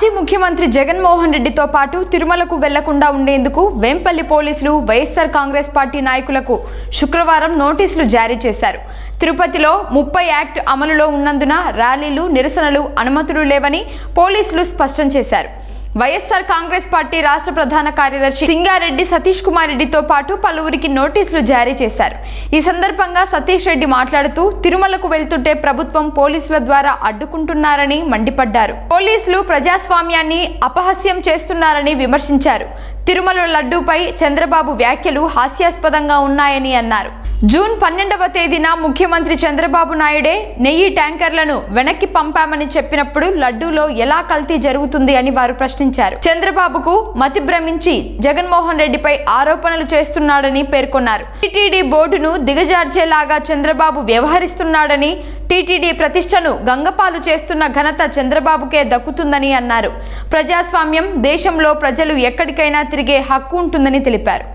మాజీ ముఖ్యమంత్రి జగన్మోహన్ రెడ్డితో పాటు తిరుమలకు వెళ్ళకుండా ఉండేందుకు వేంపల్లి పోలీసులు వైఎస్ఆర్ కాంగ్రెస్ పార్టీ నాయకులకు శుక్రవారం నోటీసులు జారీ చేశారు. తిరుపతిలో ముప్పై యాక్ట్ అమలులో ఉన్నందున ర్యాలీలు నిరసనలు అనుమతులు లేవని పోలీసులు స్పష్టం చేశారు. వైఎస్ఆర్ కాంగ్రెస్ పార్టీ రాష్ట్ర ప్రధాన కార్యదర్శి సింగారెడ్డి సతీష్ కుమార్ రెడ్డితో పాటు పలువురికి నోటీసులు జారీ చేశారు. ఈ సందర్భంగా సతీష్ రెడ్డి మాట్లాడుతూ తిరుమలకు వెళ్తుంటే ప్రభుత్వం పోలీసుల ద్వారా అడ్డుకుంటున్నారని మండిపడ్డారు. పోలీసులు ప్రజాస్వామ్యాన్ని అపహస్యం చేస్తున్నారని విమర్శించారు. తిరుమల లడ్డూపై చంద్రబాబు వ్యాఖ్యలు హాస్యాస్పదంగా ఉన్నాయని అన్నారు. జూన్ పన్నెండవ తేదీన ముఖ్యమంత్రి చంద్రబాబు నాయుడే నెయ్యి ట్యాంకర్లను వెనక్కి పంపామని చెప్పినప్పుడు లడ్డూలో ఎలా కల్తీ జరుగుతుంది అని వారు ప్రశ్నించారు. చంద్రబాబుకు మతి భ్రమించి జగన్మోహన్ రెడ్డిపై ఆరోపణలు చేస్తున్నాడని పేర్కొన్నారు. టీటీడీ బోర్డును దిగజార్చేలాగా చంద్రబాబు వ్యవహరిస్తున్నాడని టీటీడీ ప్రతిష్టను గంగపాలు చేస్తున్న ఘనత చంద్రబాబుకే దక్కుతుందని అన్నారు. ప్రజాస్వామ్యం దేశంలో ప్రజలు ఎక్కడికైనా తిరిగే హక్కు ఉంటుందని తెలిపారు.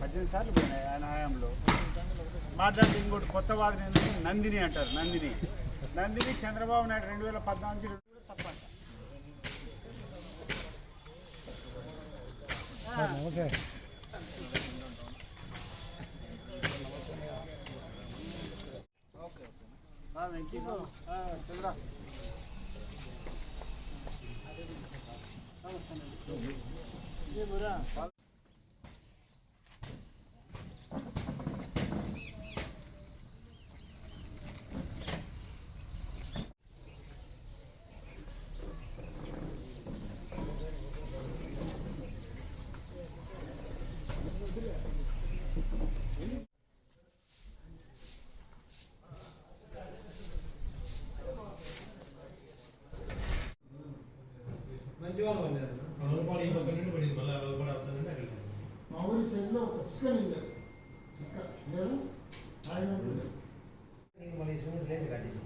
పద్దెనిమిది సార్లు పోయినాయి ఆయన హయాంలో మాట్లాడితే ఇంకోటి కొత్త వాదన ఏంటంటే నందిని అంటారు నందిని. నందిని చంద్రబాబు నాయుడు రెండు వేల పద్నాలుగు నుంచి కూడా తప్పంట. చంద్ర. మంచి వాళ్ళు ఉండేది ఈ పక్క నుండి పడింది మళ్ళీ అక్కడ మా ఊరి సైడ్లో ఒక సిక్క లేదు ఆయన మళ్ళీ సిమెంట్ కట్టింది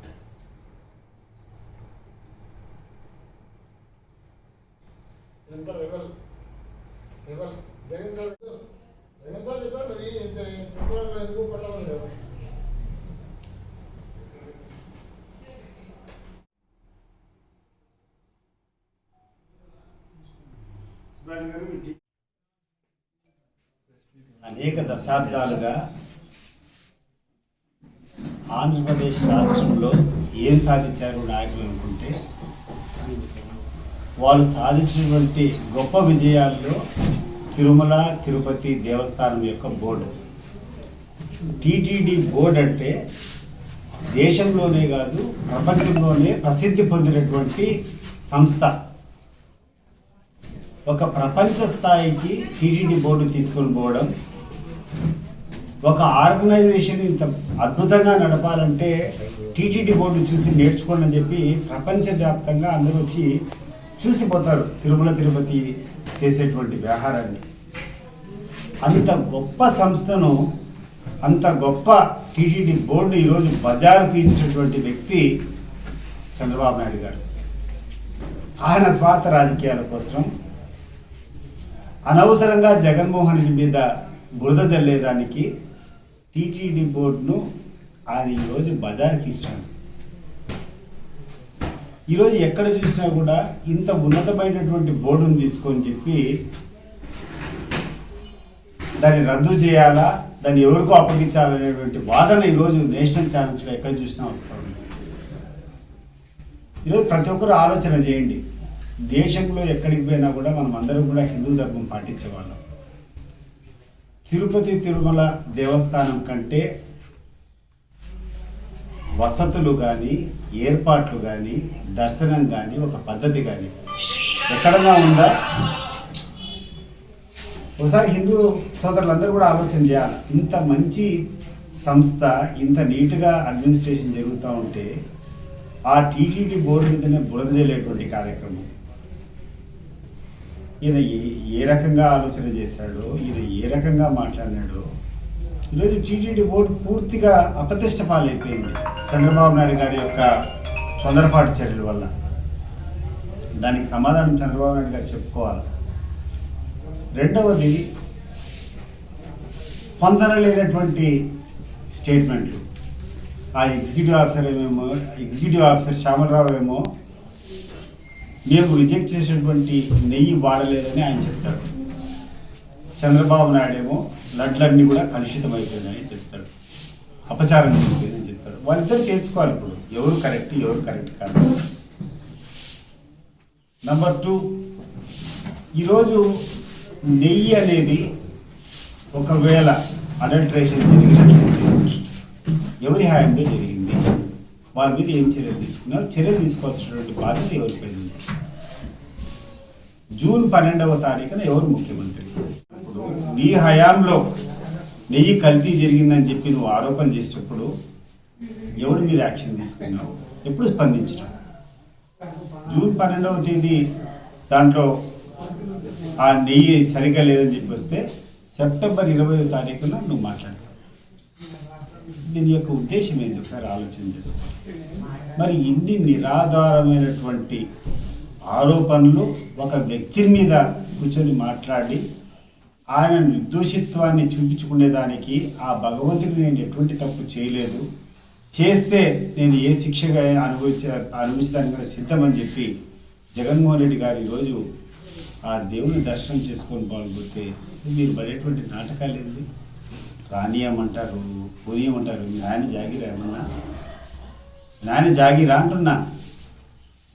ఎంత level? Level? Jagan sir Jagan sir చెప్పాడు ఈ తిరుమలలో ఎందుకు పట్టాలని లేవు సుబ్బారావు గారు మీ టీ- అనేక దశాబ్దాలుగా ఆంధ్రప్రదేశ్ రాష్ట్రంలో ఏం సాధించారు నాయకులు అనుకుంటే వాళ్ళు సాధించినటువంటి గొప్ప విజయాల్లో తిరుమల తిరుపతి దేవస్థానం యొక్క బోర్డు. టీటీడీ బోర్డు అంటే దేశంలోనే కాదు ప్రపంచంలోనే ప్రసిద్ధి పొందినటువంటి సంస్థ. ఒక ప్రపంచ స్థాయికి టీటీడీ బోర్డు తీసుకొని పోవడం ఒక ఆర్గనైజేషన్ ఇంత అద్భుతంగా నడపాలంటే టీటీడీ బోర్డు చూసి నేర్చుకోండి అని చెప్పి ప్రపంచవ్యాప్తంగా అందరూ వచ్చి చూసిపోతారు తిరుమల తిరుపతి చేసేటువంటి వ్యవహారాన్ని. అంత గొప్ప సంస్థను అంత గొప్ప టీటీడీ బోర్డు ఈరోజు బజారుకు ఇచ్చినటువంటి వ్యక్తి చంద్రబాబు నాయుడు గారు. ఆయన స్వార్థ రాజకీయాల కోసం అనవసరంగా జగన్మోహన్ రెడ్డి మీద బురద జల్లేదానికి టీటీడీ బోర్డును ఆయన ఈరోజు బజార్కి ఇచ్చాడు. ఈరోజు ఎక్కడ చూసినా కూడా ఇంత ఉన్నతమైనటువంటి బోర్డును తీసుకొని చెప్పి దాన్ని రద్దు చేయాలా దాన్ని ఎవరికో అప్పగించాలనేటువంటి వాదన ఈరోజు నేషనల్ ఛానల్స్లో ఎక్కడ చూసినా వస్తుంది ఈరోజు ప్రతి ఒక్కరు ఆలోచన చేయండి. దేశంలో ఎక్కడికి పోయినా కూడా మనం అందరం కూడా హిందూ ధర్మం పాటించేవాళ్ళం. తిరుపతి తిరుమల దేవస్థానం కంటే వసతులు కానీ ఏర్పాట్లు కానీ దర్శనం కానీ ఒక పద్ధతి కానీ ఎక్కడన్నా ఉందా? ఒకసారి హిందూ సోదరులందరూ కూడా ఆలోచన చేయాలి. ఇంత మంచి సంస్థ ఇంత నీట్గా అడ్మినిస్ట్రేషన్ జరుగుతూ ఉంటే ఆ టీటీడీ బోర్డు మీదనే బురద జల్లేటువంటి కార్యక్రమం. ఈయన ఏ రకంగా ఆలోచన చేశాడో ఈయన ఏ రకంగా మాట్లాడినాడో ఈరోజు టీటీడీ బోర్డు పూర్తిగా అప్రతిష్ట పాలైపోయింది చంద్రబాబు నాయుడు గారి యొక్క తొందరపాటు చర్యల వల్ల. దానికి సమాధానం చంద్రబాబు నాయుడు గారు చెప్పుకోవాలి. రెండవది పొందనలేనటువంటి స్టేట్మెంట్లు. ఆ ఎగ్జిక్యూటివ్ ఆఫీసర్ ఏమేమో ఎగ్జిక్యూటివ్ ఆఫీసర్ శ్యామలరావు ఏమో మేము రిజెక్ట్ చేసినటువంటి నెయ్యి వాడలేదని ఆయన చెప్తాడు. చంద్రబాబు నాయుడు ఏమో లడ్లన్నీ కూడా కలుషితం అయిపోయినాయని చెప్తాడు. అపచారం చేసేదని చెప్తాడు. వాళ్ళిద్దరు తెలుసుకోవాలి ఇప్పుడు. ఎవరు కరెక్ట్ ఎవరు కరెక్ట్ కాదు. నంబర్ టూ ఈరోజు నెయ్యి అనేది ఒకవేళ అడల్ట్రేషన్ జరిగినట్లయితే ఎవరి హాయంతో జరిగింది? వారి మీద ఏం చర్యలు తీసుకున్నారు? చర్యలు తీసుకోవాల్సినటువంటి బాధ్యత ఎవరిపై జూన్ పన్నెండవ తారీఖున ఎవరు ముఖ్యమంత్రి? ఇప్పుడు నీ హయాంలో నెయ్యి కల్తీ జరిగిందని చెప్పి నువ్వు ఆరోపణ చేసేటప్పుడు ఎవరు మీరు యాక్షన్ తీసుకున్నావు ఎప్పుడు స్పందించిన జూన్ పన్నెండవ తేదీ దాంట్లో ఆ నెయ్యి సరిగా లేదని చెప్పి వస్తే సెప్టెంబర్ ఇరవై తారీఖున నువ్వు మాట్లాడతావు. దీని యొక్క ఉద్దేశం ఏంటి? ఒకసారి ఆలోచన చేసుకో. మరి ఇన్ని నిరాధారమైనటువంటి ఆరోపణలు ఒక వ్యక్తి మీద కూర్చొని మాట్లాడి ఆయన నిర్దోషిత్వాన్ని చూపించుకునేదానికి ఆ భగవంతుడిని నేను ఎటువంటి తప్పు చేయలేదు. చేస్తే నేను ఏ శిక్షగా అనుభవించ అనుభవించడానికి కూడా సిద్ధమని చెప్పి జగన్మోహన్ రెడ్డి గారు ఈరోజు ఆ దేవుని దర్శనం చేసుకొని పాల్గొతే మీరు పడేటువంటి నాటకాలు ఏంటి రానియమంటారు పోనీయమంటారు మీ ఆయన జాగిరేమన్నా నాని నాయన జాగిరా అంటున్నా.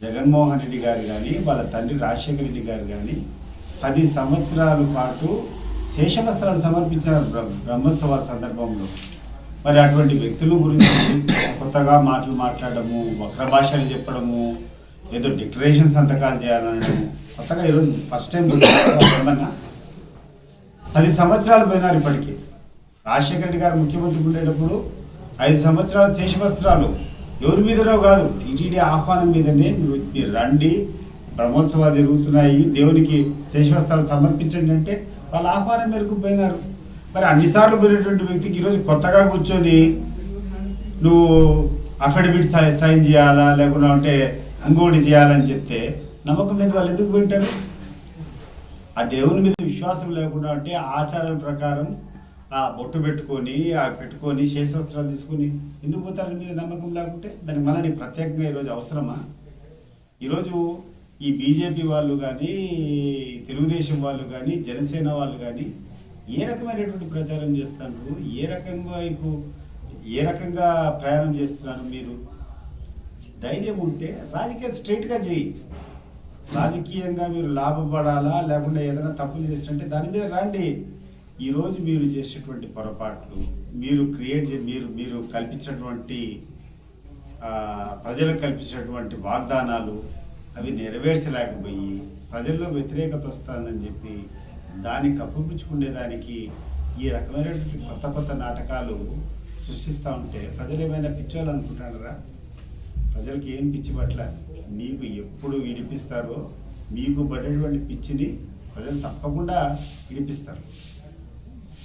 జగన్మోహన్ రెడ్డి గారు కానీ వాళ్ళ తండ్రి రాజశేఖర రెడ్డి గారు కానీ పది సంవత్సరాల పాటు శేషవస్త్రాలు సమర్పించారు బ్రహ్మోత్సవాల సందర్భంలో. మరి అటువంటి వ్యక్తుల గురించి కొత్తగా మాటలు మాట్లాడము వక్ర భాషలు చెప్పడము ఏదో డిక్లరేషన్ సంతకాలు చేయాలనడము కొత్తగా ఈరోజు ఫస్ట్ టైం ఏమన్నా? పది సంవత్సరాలు పోయినారు ఇప్పటికీ. రాజశేఖర రెడ్డి గారు ముఖ్యమంత్రి ఉండేటప్పుడు ఐదు సంవత్సరాలు శేషవస్త్రాలు. ఎవరి మీదనో కాదు. టీటీడీ ఆహ్వానం మీదనే మీరు మీరు రండి. బ్రహ్మోత్సవాలు జరుగుతున్నాయి. దేవునికి శేషవస్త్రాలు సమర్పించండి అంటే వాళ్ళ ఆహ్వానం మేరకు పోయినారు. మరి అన్నిసార్లు పోయినటువంటి వ్యక్తికి ఈరోజు కొత్తగా కూర్చొని నువ్వు అఫిడవిట్ సైన్ చేయాలా? లేకుండా అంటే ఇంకోటి చేయాలని చెప్తే నమ్మకం లేదు వాళ్ళు ఎందుకు పోయింటారు? ఆ దేవుని మీద విశ్వాసం లేకుండా అంటే ఆచారం ప్రకారం ఆ బొట్టు పెట్టుకొని ఆ పెట్టుకొని శేషవస్త్రాలు తీసుకొని ఎందుకు పోతారు మీద నమ్మకం లేకుంటే? దానికి మళ్ళీ ప్రత్యేకంగా ఈరోజు అవసరమా? ఈరోజు ఈ బీజేపీ వాళ్ళు కానీ తెలుగుదేశం వాళ్ళు కానీ జనసేన వాళ్ళు కానీ ఏ రకమైనటువంటి ప్రచారం చేస్తున్నారు? ఏ రకంగా ఇప్పుడు ఏ రకంగా ప్రయాణం చేస్తున్నారు మీరు? ధైర్యం ఉంటే రాజకీయాలు స్ట్రైట్గా చేయి. రాజకీయంగా మీరు లాభపడాలా? లేకుంటే ఏదైనా తప్పులు చేస్తుంటే దాని మీద రాండి. ఈరోజు మీరు చేసేటువంటి పొరపాట్లు మీరు క్రియేట్ మీరు మీరు కల్పించినటువంటి ప్రజలకు కల్పించినటువంటి వాగ్దానాలు అవి నెరవేర్చలేకపోయి ప్రజల్లో వ్యతిరేకత వస్తుందని చెప్పి దాన్ని కప్పిపుచ్చుకునేదానికి ఈ రకమైనటువంటి కొత్త కొత్త నాటకాలు సృష్టిస్తూ ఉంటే ప్రజలు ఏమైనా పిచ్చోళ్ళు అనుకుంటారా ప్రజలకి ఏం పిచ్చి పట్ల? మీకు ఎప్పుడు విడిపిస్తారో మీకు పడేటువంటి పిచ్చిని ప్రజలు తప్పకుండా విడిపిస్తారు.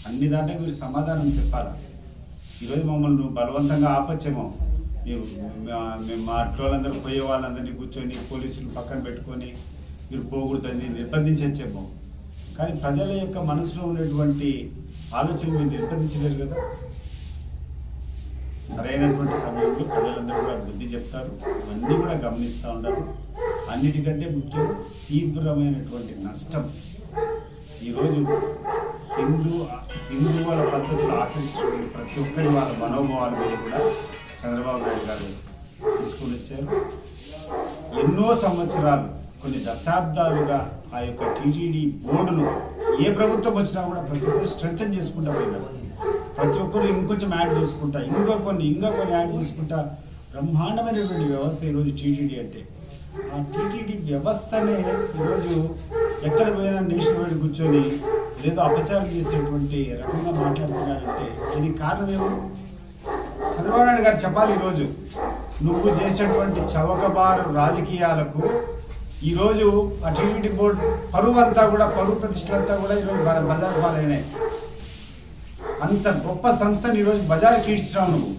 అన్ని దాంట్లో మీరు సమాధానం చెప్పాలా? ఈరోజు మమ్మల్ని నువ్వు బలవంతంగా ఆపచ్చేమో. మీరు మా- మేము మా అట్లందరూ పోయే వాళ్ళందరినీ కూర్చొని పోలీసులు పక్కన పెట్టుకొని మీరు పోకూడదని నిర్బంధించచ్చేమో. కానీ ప్రజల యొక్క మనసులో ఉన్నటువంటి ఆలోచన మీరు నిర్బంధించలేరు కదా. సరైనటువంటి సమయంలో ప్రజలందరూ కూడా బుద్ధి చెప్తారు అన్నీ కూడా గమనిస్తూ ఉంటారు అన్నిటికంటే ముఖ్యం తీవ్రమైనటువంటి నష్టం. ఈరోజు హిందూ హిందువుల పద్ధతులు ఆచరించుకుని ప్రతి ఒక్కరి వాళ్ళ మనోభావాల మీద కూడా చంద్రబాబు నాయుడు గారు తీసుకుని వచ్చారు. ఎన్నో సంవత్సరాలు కొన్ని దశాబ్దాలుగా ఆ యొక్క టీటీడీ బోర్డును ఏ ప్రభుత్వం వచ్చినా కూడా ప్రతి ఒక్కరు స్ట్రెంగ్తన్ చేసుకుంటా పోయినారు. ప్రతి ఒక్కరు ఇంకొంచెం యాడ్ చేసుకుంటా ఇంకా కొన్ని ఇంకా కొన్ని యాడ్ చేసుకుంటా బ్రహ్మాండమైనటువంటి వ్యవస్థ ఈరోజు టీటీడీ అంటే. ఆ టీటీడీ వ్యవస్థనే ఈరోజు ఎక్కడ పోయినా నేషనల్ వైడ్ కూర్చొని ఏదో అపచారం చేసేటువంటి రకంగా మాట్లాడుతున్నారంటే దీనికి కారణం ఏమో? చంద్రబాబు నాయుడు గారు చెప్పాలి ఈరోజు. నువ్వు చేసేటువంటి చవకబారు రాజకీయాలకు ఈరోజు ఆ టీవీటీ బోర్డు పరువు అంతా కూడా పరువు ప్రతిష్టలంతా కూడా ఈరోజు బజార్ పాలైనాయి. అంత గొప్ప సంస్థను ఈరోజు బజార్కి ఈడ్చినావు నువ్వు.